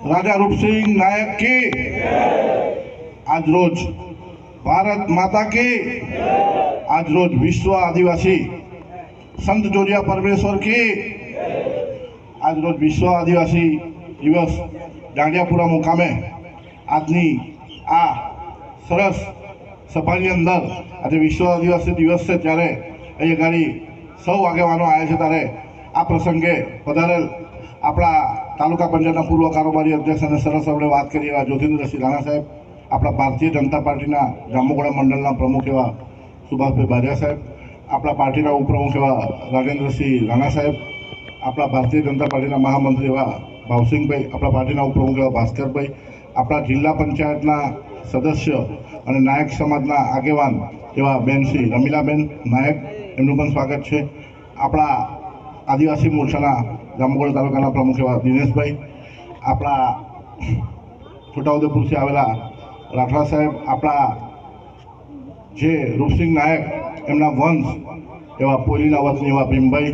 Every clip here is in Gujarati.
રાજા રૂપસિંહ નાયક કી? આજ રોજ ભારત માતા કી? આજ રોજ વિશ્વ આદિવાસી સંત જોડિયા પરમેશ્વર કી? આજ રોજ વિશ્વ આદિવાસી દિવસ દાંડિયાપુરા મુકામે આજની આ સરસ સભાની અંદર આજે વિશ્વ આદિવાસી દિવસ છે ત્યારે અહીંયા ગાડી સૌ આગેવાનો આવ્યા છે ત્યારે આ પ્રસંગે પધારેલ આપણા તાલુકા પંચાયતના પૂર્વ કારોબારી અધ્યક્ષ અને સરસ આપણે વાત કરી એવા જ્યોતિન્દ્રસિંહ રાણા સાહેબ, આપણા ભારતીય જનતા પાર્ટીના જાંબુગોડા મંડળના પ્રમુખ એવા સુભાષભાઈ બારિયા સાહેબ, આપણા પાર્ટીના ઉપપ્રમુખ એવા રાજેન્દ્રસિંહ રાણા સાહેબ, આપણા ભારતીય જનતા પાર્ટીના મહામંત્રી એવા ભાવસિંહભાઈ, આપણા પાર્ટીના ઉપપ્રમુખ એવા ભાસ્કરભાઈ, આપણા જિલ્લા પંચાયતના સદસ્ય અને નાયક સમાજના આગેવાન એવા બેન શ્રી રમીલાબેન નાયક, એમનું પણ સ્વાગત છે. આપણા આદિવાસી મોરચાના જાંબુગોડા તાલુકાના પ્રમુખ એવા દિનેશભાઈ, આપણા છોટાઉદેપુરથી આવેલા રાઠવા સાહેબ, આપણા જે રૂપસિંહ નાયક, એમના વંશ, એવા પોલીના વતની એવા ભીમભાઈ,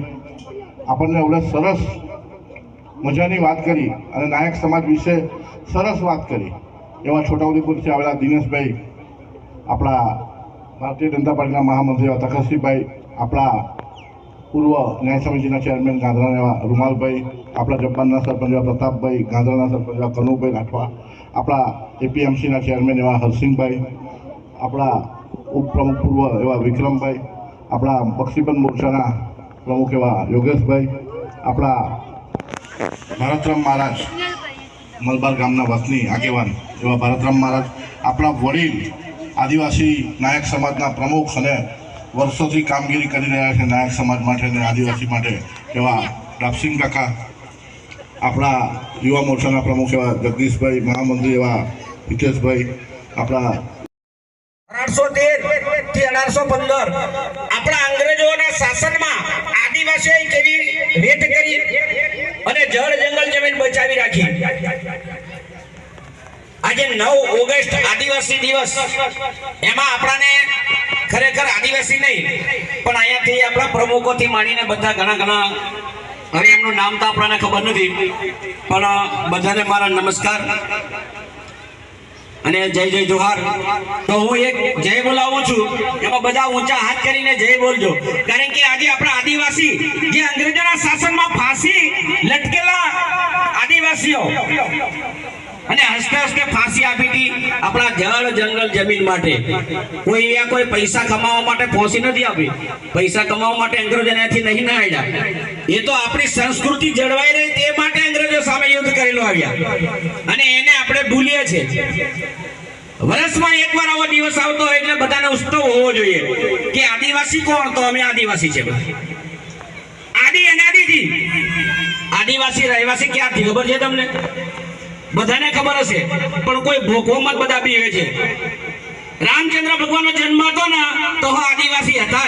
આપણને એવડે સરસ મજાની વાત કરી અને નાયક સમાજ વિશે સરસ વાત કરી. એવા છોટાઉદેપુરથી આવેલા દિનેશભાઈ, આપણા ભારતીય જનતા પાર્ટીના મહામંત્રી એવા તખતસિંહભાઈ, આપણા પૂર્વ ન્યાય સમિતિના ચેરમેન ગાંધરાના એવા રૂમાલભાઈ, આપણા જબ્બારના સરપંચ એવા પ્રતાપભાઈ ગાંધરાના સરપંચ એવા કનુભાઈ રાઠવા, આપણા એપીએમસીના ચેરમેન એવા હરસિંહભાઈ, આપણા ઉપપ્રમુખ પૂર્વ એવા વિક્રમભાઈ, આપણા બક્ષીબંધ મોરચાના પ્રમુખ એવા યોગેશભાઈ, આપણા ભારતરામ મહારાજ, મલબાર ગામના વતની આગેવાન એવા ભારતરામ મહારાજ, આપણા વડીલ આદિવાસી નાયક સમાજના પ્રમુખ અને વર્ષોથી કામગીરી કરી રહ્યા છે નાયક સમાજ માટે અને આદિવાસી માટે એવા રાપસિંહ કાકા, આપણા યુવા મોરચાના પ્રમુખ એવા જગદીશભાઈ મહામંત્રી એવા હિતેશભાઈ, આપણા અઢારસો અઢારસો પંદર, આપણા અંગ્રેજોના શાસનમાં આદિવાસીઓએ કેવી રેત કરી અને જળ જંગલ જમીન બચાવી રાખી. આજે નવ ઓગસ્ટ આદિવાસી દિવસ. એમાં આપણાને ખરેખર આદિવાસી નહીં, પણ અહીંયાથી આપણા પ્રમુખોથી માંડીને બધા ઘણા ઘણા હવે એમનું નામ તો આપણને ખબર નથી, પણ બધાને મારા નમસ્કાર. અને જય જય જોહાર. તો હું એક જય બોલાવું છું, એમાં બધા ઊંચા હાથ કરીને જય બોલજો. કારણ કે આજે આપણા આદિવાસી, જે અંગ્રેજોના શાસનમાં ફાંસી લટકેલા આદિવાસીઓ અને હસતે હસતે ફાંસી આપી હતી આપણા જળ જંગલ જમીન માટે. કોઈ અહીંયા કોઈ પૈસા કમાવા માટે ફાંસી નથી આપી. પૈસા કમાવા માટે અંગ્રેજો એનાથી નહીં ના આવ્યા. એ તો આપણી સંસ્કૃતિ જળવાઈ રહી તે માટે અંગ્રેજો સામે યુદ્ધ કરેલો આવ્યા. અને એને આપણે ભૂલીએ છીએ. વર્ષમાં એકવાર આવો દિવસ આવતો હોય એટલે બધાને ઉત્સવ હોવો જોઈએ કે આદિવાસી કોણ? તો અમે આદિવાસી છે આદિ અનાદિથી આદિવાસી, રહેવાસી ક્યાંથી ખબર છે તમને? બધાને ખબર હશે. પણ કોઈ ભોગવમાં બધા પીવે છે. રામચંદ્ર ભગવાનનો જન્મ હતો ને, તો આદિવાસી હતા.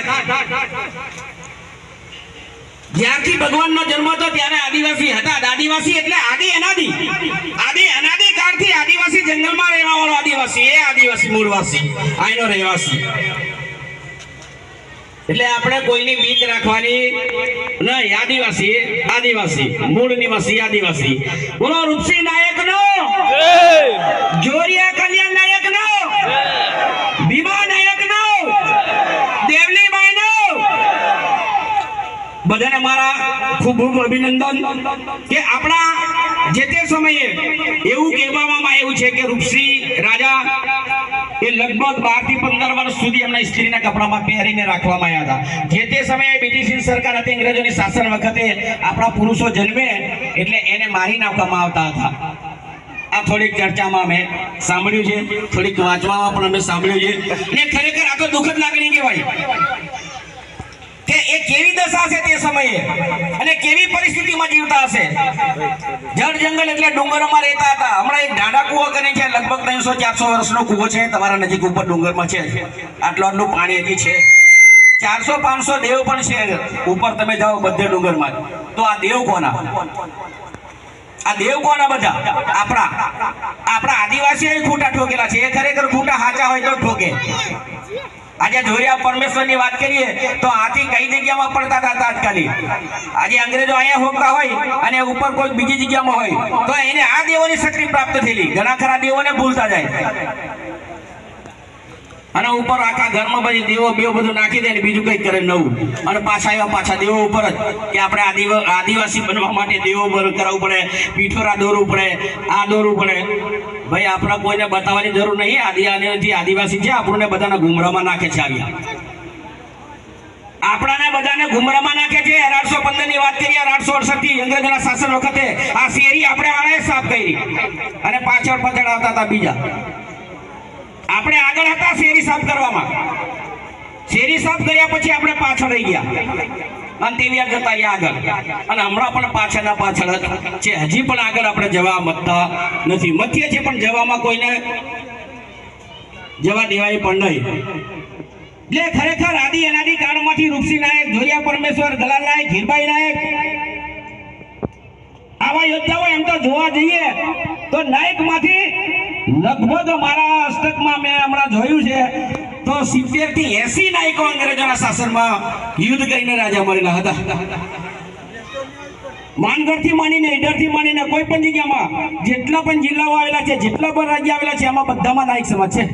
જ્યારથી ભગવાનનો જન્મ હતો, ત્યારે આદિવાસી હતા આદિવાસી એટલે આદિ અનાદિ. આદિ અનાદિ કાળથી આદિવાસી જંગલમાં રહેવા વાળો આદિવાસી. એ આદિવાસી મૂળવાસી. આયનો રહેવાસી. એટલે આપણે કોઈની બીક રાખવાની નહીં આદિવાસી આદિવાસી મૂળ નિવાસી આદિવાસી. બોલો રૂપસિંહ નાયક નો જોરિયા કલ્યાણ નાયક નો ભીમા નાયક નો દેવલીબાઈ નો બધાને મારા ખૂબ ખૂબ અભિનંદન કે આપણા જે તે સમયે એવું કહેવામાં આવ્યું છે કે રૂપસિંહ રાજા એ લગભગ બારથી પંદર વર્ષ સુધી એમના સ્ત્રીના કપડામાં પહેરીને રાખવામાં આવ્યા હતા. જે તે સમયે બ્રિટિશ સરકાર હતી અંગ્રેજોની શાસન વખતે આપણા પુરુષો જન્મે એટલે એને મારી નાખવામાં આવતા હતા. આ થોડીક ચર્ચામાં મેં સાંભળ્યું છે, થોડીક વાંચવામાં પણ અમે સાંભળ્યું છે. અને ખરેખર આ તો દુઃખદ લાગણી કહેવાય. એ કેવી દશા છે તે સમયે? અને કેવી પરિસ્થિતિમાં જીવતા હશે? જળ જંગલ એટલે ડુંગરોમાં રહેતા હતા. હમણાં એક ડાડા કૂવો કરીને છે, લગભગ ત્રણસો ચારસો વર્ષનો કૂવો છે, તમારા નજીક ઉપર ડુંગરમાં છે આટલું પાણી હજી છે. ચારસો પાંચસો દેવ પણ છે ઉપર તમે જાઓ બધે ડુંગરમાં તો આ દેવ કોના? આ દેવ કોના બધા? આપણા. આપણા આદિવાસીઓ ખોટા ઠોકેલા છે. એ ખરેખર ખોટા સાચા હોય તો ઠોકે. આજે જોરિયા પરમેશ્વરની વાત કરીએ તો આથી કઈ જગ્યામાં પડતા હતા તાત્કાલિક? આજે અંગ્રેજો અહીંયા હોકતા હોય અને ઉપર કોઈ બીજી જગ્યામાં હોય, તો એને આ દેવોની શક્તિ પ્રાપ્ત થયેલી. ઘણા ખરા દેવોને ભૂલતા જાય. અને ઉપર આખા ઘરમાં પછી દેવો બેવો બધું નાખી દે બીજું કંઈક કરે નવું. અને પાછા એવા પાછા દેવો ઉપર જ કે આપણે આદિવ, આદિવાસી બનવા માટે દેવો કરાવવું પડે, પીઠોરા દોરવું પડે, આ દોરવું પડે. ભાઈ, આપણે કોઈને બતાવવાની જરૂર નહીં. આદિ, આદિવાસી છે, આપણને બધાને ગુમરામાં નાખે છે આવ્યા આપણાને બધાને ગુમરામાં નાખે છે. અઢારસો પંદરની વાત કરીએ, અઢારસો અડસઠથી અંગ્રેજોના શાસન વખતે આ શેરી આપણે આળે સાફ કરી. અને પાછળ પછાડ આવતા હતા બીજા. આપણે આગળ હતા શેરી સાફ કરવામાં. શેરી સાફ કર્યા પછી આપણે પાછળ રહી ગયા. અને તેવી જતા રહ્યા આગળ. અને હમણાં પણ પાછળના પાછળ છે. હજી પણ આગળ આપણે જવા મતતા નથી. મથીએ છીએ પણ જવામાં કોઈને જવા દેવાય પણ નહીં. જે ખરેખર આદિ અનાદિ કાળમાંથી રૂપસી નાયક, જોરિયા પરમેશ્વર, દલાલ નાયક, હીરબાઈ નાયક. આવા યોદ્ધાઓ એમ તો જોવા જઈએ તો નાયકમાંથી લગભગ મારા હસ્તકમાં મેં હમણાં જોયું છે, તો સિત્તેરથી એસી નાયકો અંગ્રેજોના શાસનમાં યુદ્ધ કરીને રાજા મળેલા હતા. માનગઢથી માંડીને ઈડરથી માંડીને કોઈ પણ જગ્યામાં જેટલા પણ જિલ્લાઓ આવેલા છે, જેટલા પણ રાજ્ય આવેલા છે એમાં બધામાં નાયક સમાજ છે.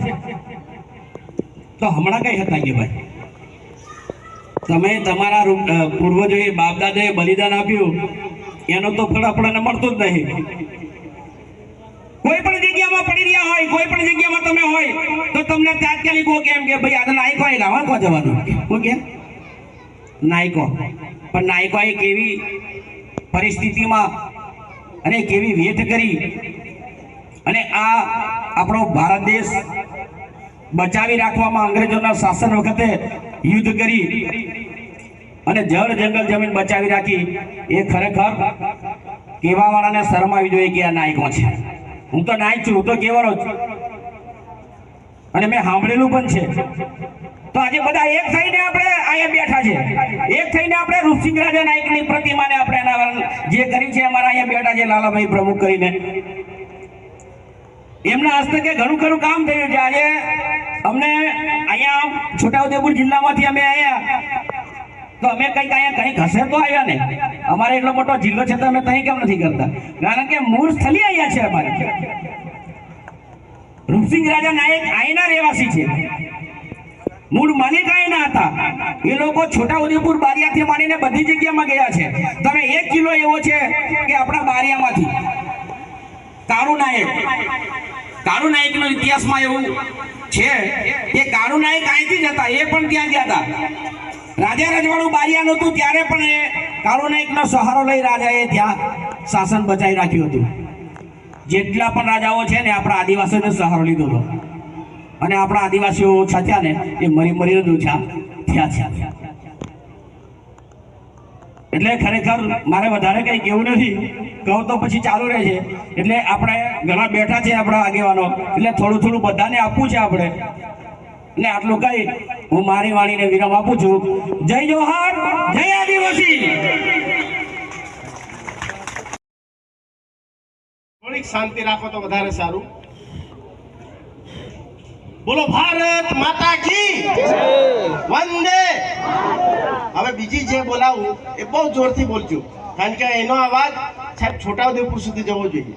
તો હમણાં કઈ હતા કે ભાઈ? તમે તમારા પૂર્વજોએ બાપદાદાએ બલિદાન આપ્યું, એનો તો ફળ આપણને મળતો જ નહીં. કોઈ પણ જગ્યામાં પડી રહ્યા હોય, કોઈ પણ જગ્યામાં તમે હોય, તો તમને તાત્કાલિક હો કેમ કે ભાઈ આ નાયકો એ લાવવા કો જવાનું. ઓકે નાયકો. પણ નાયકો એ કેવી પરિસ્થિતિમાં અને કેવી વેઠ કરી અને આ આપણો ભારત દેશ બચાવી રાખવામાં અંગ્રેજોના શાસન વખતે યુદ્ધ કરી અને જળ જંગલ જમીન બચાવી રાખી. એ ખરેખર કેવાવાળાને શરમાવી શરમ જોઈએ કે આ નાયકો છે. હું તો નાયક છું, હું તો કેવાનો જ છું. અને મેં સાંભળેલું પણ છે. તો આજે બધા એક થઈને આપણે અહીંયા બેઠા છે. એક થઈને આપણે રૂપસિંહ રાજા નાયકની પ્રતિમાને આપણે એના જે કરી છે, અમારા અહીંયા બેઠા છે લાલાભાઈ પ્રમુખ કરીને. એમના હસ્તકે ઘણું ખરું કામ થયું છે. આજે અમને અહીંયા છોટાઉદેપુર જિલ્લામાંથી અમે આવ્યા તો અમે કંઈક અહીંયા કંઈક હશે તો આવ્યા ને. અમારે એટલો મોટો જિલ્લો છે તો અમે કંઈ કેમ નથી કરતા? કારણ કે મૂળ સ્થલી અહીંયા છે અમારે. રૂપસિંહ રાજા નાયક આઈના રહેવાસી છે. મૂળ માલિક આઈના હતા. એ લોકો છોટાઉદેપુર બારિયાથી માંડીને બધી જગ્યામાં ગયા છે. તમે એક કિલો એવો છે કે આપણા બારિયામાંથી. કાળુ નાયક. કાળુ નાયકનો ઇતિહાસમાં એવું છે કે કાળુ નાયક અહીંથી જ હતા. એ પણ ત્યાં ગયા હતા. રાજા રજવાડું બારિયા હતું ત્યારે પણ એ કાળુ નાયકનો સહારો લઈ રાજાએ ત્યાં શાસન બચાવી રાખ્યું હતું. જેટલા પણ રાજાઓ છે ને આપણા આદિવાસીઓને સહારો લીધો હતો. અને આપણા આદિવાસીઓ ઓછા થયા ને, એ મરી મરીને ઓછા થયા છે. એટલે ખરેખર મારે વધારે કંઈ કેવું નથી. કહું તો પછી ચાલુ રહે છે. એટલે આપણે ઘણા બેઠા છે આપણા આગેવાનો. એટલે થોડું થોડું બધાને આપવું છે આપણે. એટલે આટલું કહી હું મારી વાણીને વિરામ આપું છું. જય જોહાર, જય આદિવાસી. શાંતિ રાખો તો વધારે સારું. બોલો, ભારત માતા કી વંદે. હવે બીજી જે બોલાવું એ બહુ જોરથી બોલજો. કારણ કે એનો અવાજ સાહેબ છોટાઉદેપુર સુધી જવો જોઈએ.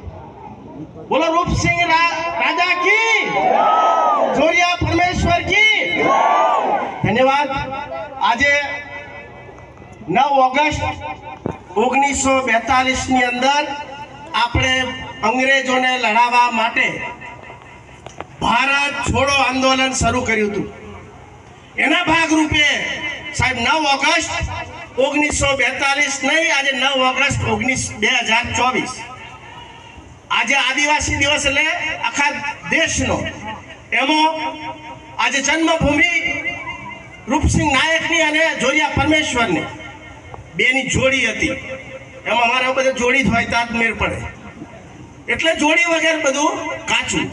બોલો, રૂપસિંહ રાજા કી જોરિયા પરમેશ્વર કી ધન્યવાદ આજે નવ ઓગસ્ટ ઓગણીસો બેતાલીસની અંદર આપણે અંગ્રેજોને લડાવવા માટે ભારત છોડો આંદોલન શરૂ કર્યું હતું. એના ભાગરૂપે સાહેબ નવ ઓગસ્ટ ઓગણીસો બેતાલીસ નહીં, આજે નવ ઓગસ્ટ ઓગણીસ બે હજાર ચોવીસ. આજે આદિવાસી દિવસ એટલે આખા દેશનો. એમાં આજે જન્મભૂમિ રૂપસિંહ નાયકની અને જોરિયા પરમેશ્વરની. બેની જોડી હતી. એમાં અમારા બધા જોડી જ હોય તાત પડે. એટલે જોડી વગર બધું કાચું.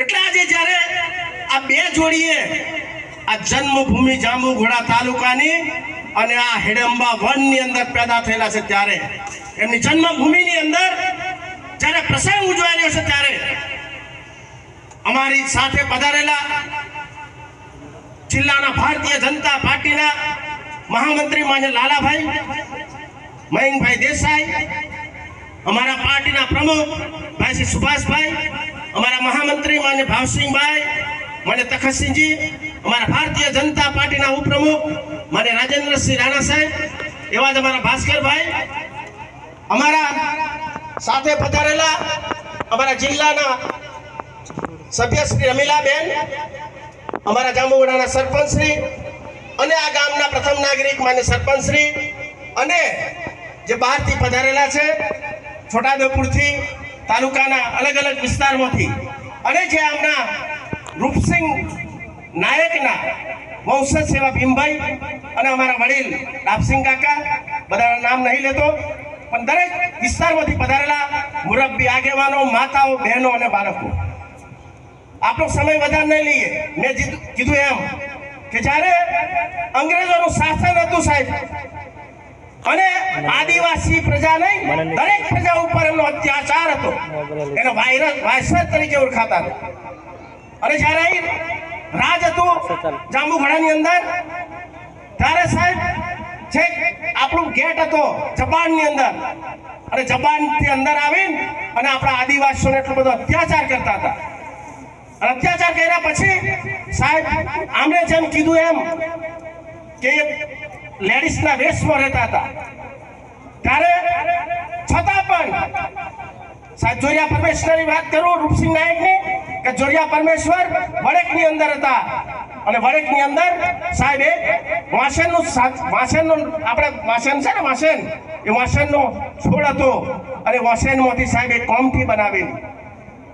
એટલે આજે જ્યારે આ બે જોડીએ, આ જન્મભૂમિ જાંબુઘોડા તાલુકાની અને આ હેડંબા વનની અંદર પેદા થયેલા છે ત્યારે, એમની જન્મભૂમિની અંદર જ્યારે પ્રસંગ ઉજવાઈ રહ્યો છે ત્યારે, અમારી સાથે પધારેલા જિલ્લાના ભારતીય જનતા પાર્ટીના મહામંત્રી માન્ય લાલાભાઈ, મયંકભાઈ દેસાઈ, અમારા પાર્ટીના પ્રમુખ ભાઈ શ્રી સુભાષભાઈ, અમારા મહામંત્રી માન્ય ભાવસિંહભાઈ, માન્ય તખતસિંહજી, અમારા ભારતીય જનતા પાર્ટીના ઉપપ્રમુખ માન્ય રાજેન્દ્રસિંહ રાણા સાહેબ, એવા જ અમારા ભાસ્કરભાઈ, અમારા સાથે પધારેલા અમારા જિલ્લાના સભ્ય શ્રી રમીલાબેન અમારા જાંબુવાડાના સરપંચ શ્રી અને આ ગામના પ્રથમ નાગરિક માન્ય સરપંચ શ્રી અને જે બહારથી પધારેલા છે, છોટાઉદેપુરથી તાલુકાના અલગ અલગ વિસ્તારમાંથી. અને જે આમના રૂપસિંહ નાયકના વંશજ સેવા ભીમભાઈ અને અમારા વડીલ લાભસિંહ કાકા, બધાના નામ નહીં લેતો, પણ દરેક વિસ્તારમાંથી પધારેલા મુરબ્બી આગેવાનો, માતાઓ, બહેનો અને બાળકો. આપણો સમય વધારે નહીં લઈએ. મેં કીધું એમ. કે જ્યારે અંગ્રેજોનું શાસન હતું સાહેબ અને આદિવાસી પ્રજા નહીં દરેક પ્રજા ઉપર એમનો અત્યાચાર હતો. એનો વાયરસ વાયસર તરીકે ઓળખાતા હતા. અને જ્યારે અહીં રાજ હતું જાંબુઘડાની અંદર ત્યારે સાહેબ છેક આપણું ગેટ હતો જપાનની અંદર અને જબાનથી અંદર આવીને અને આપણા આદિવાસીઓને એટલો બધો અત્યાચાર કરતા હતા. અત્યાચાર કર્યા પછી સાહેબ આમણે જેમ કીધું એમ કે લેડીઝના વેશમાં રહેતા હતા. ત્યારે છતાં પણ સાહેબ, જોરિયા પરમેશ્વરની વાત કરું, રૂપસિંહ કે જોરિયા પરમેશ્વર વડેકની અંદર હતા. અને વડેકની અંદર સાહેબ એક વાસણનું વાસણનું આપણે વાસણ છે ને વાસણ એ વાસણનો છોડ હતો. અને વાસણમાંથી સાહેબ એક કોમથી બનાવેલી.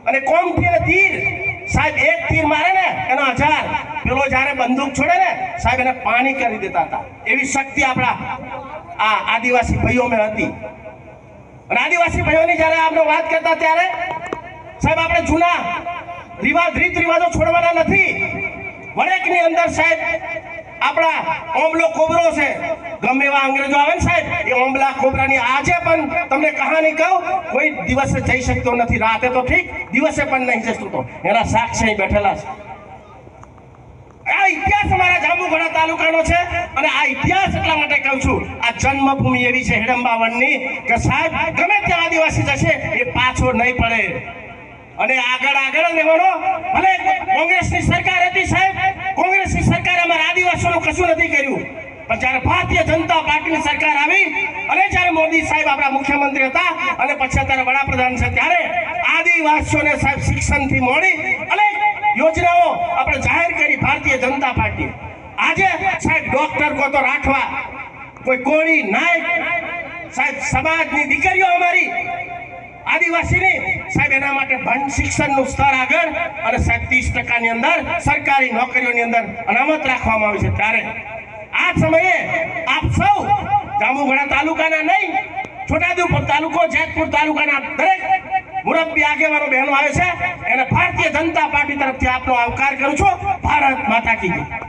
અને કોમથી અને તીર સાહેબ, એક તીર મારે ને, એનો હજાર પેલો જ્યારે બંદૂક છોડે ને, સાહેબ, એને પાણી કરી દેતા હતા. એવી શક્તિ આપણા આ આદિવાસી ભાઈઓમાં હતી. અને આદિવાસી ભાઈઓની જ્યારે આપણે વાત કરતા ત્યારે, સાહેબ, આપણે જૂના રિવાજ રીત રિવાજો છોડવાના નથી. વડેકની અંદર સાહેબ આપણા ઓમલો કોબરો છે. ગમે એવા અંગ્રેજો આવે ને સાહેબ, એ ઓમલા કોબરાની આજે પણ તમને કહાની કહું, કોઈ દિવસે જઈ શકતો નથી. રાતે તો ઠીક, દિવસે પણ નહીં જશું તો એના સાક્ષી અહીં બેઠેલા છે. આ ઇતિહાસ અમારા જાંબુઘોડા તાલુકાનો છે અને આ ઇતિહાસ એટલા માટે કહું છું, આ જન્મભૂમિ એવી છે હિડમ્બા કે સાહેબ, ગમે ત્યાં આદિવાસી જશે, એ પાછો નહીં પડે. અને આગળ આગળ લેવાનો ભલે કોંગ્રેસની સરકાર હતી સાહેબ પણ જ્યારે ભારતીય જનતા પાર્ટીની સરકાર આવી, અને જ્યારે મોદી સાહેબ આપણા મુખ્યમંત્રી હતા, અને પછી અત્યારે વડાપ્રધાન છે, ત્યારે આદિવાસીઓને સાહેબ શિક્ષણથી મોડી અનેક યોજનાઓ આપણે જાહેર કરી ભારતીય જનતા પાર્ટી. આજે સાહેબ ડોક્ટર કો તો રાખવા, કોઈ કોળી નાયક, સાહેબ સમાજની દીકરીઓ અમારી, આદિવાસીની, સાહેબ એના માટે ભણ શિક્ષણનું સ્તર આગળ, અને સાહેબ ત્રીસ ટકાની અંદર સરકારી નોકરીઓની અંદર અનામત રાખવામાં આવી છે, ત્યારે સમયે આપ સૌ જાંબુઘોડા તાલુકાના નહીં, છોટાઉદેપુર તાલુકો, જેતપુર તાલુકાના દરેક મુરબ્બી આગેવાનો બહેનો આવે છે. એને ભારતીય જનતા પાર્ટી તરફથી આપનો આવકાર કરું છું. ભારત માતા કી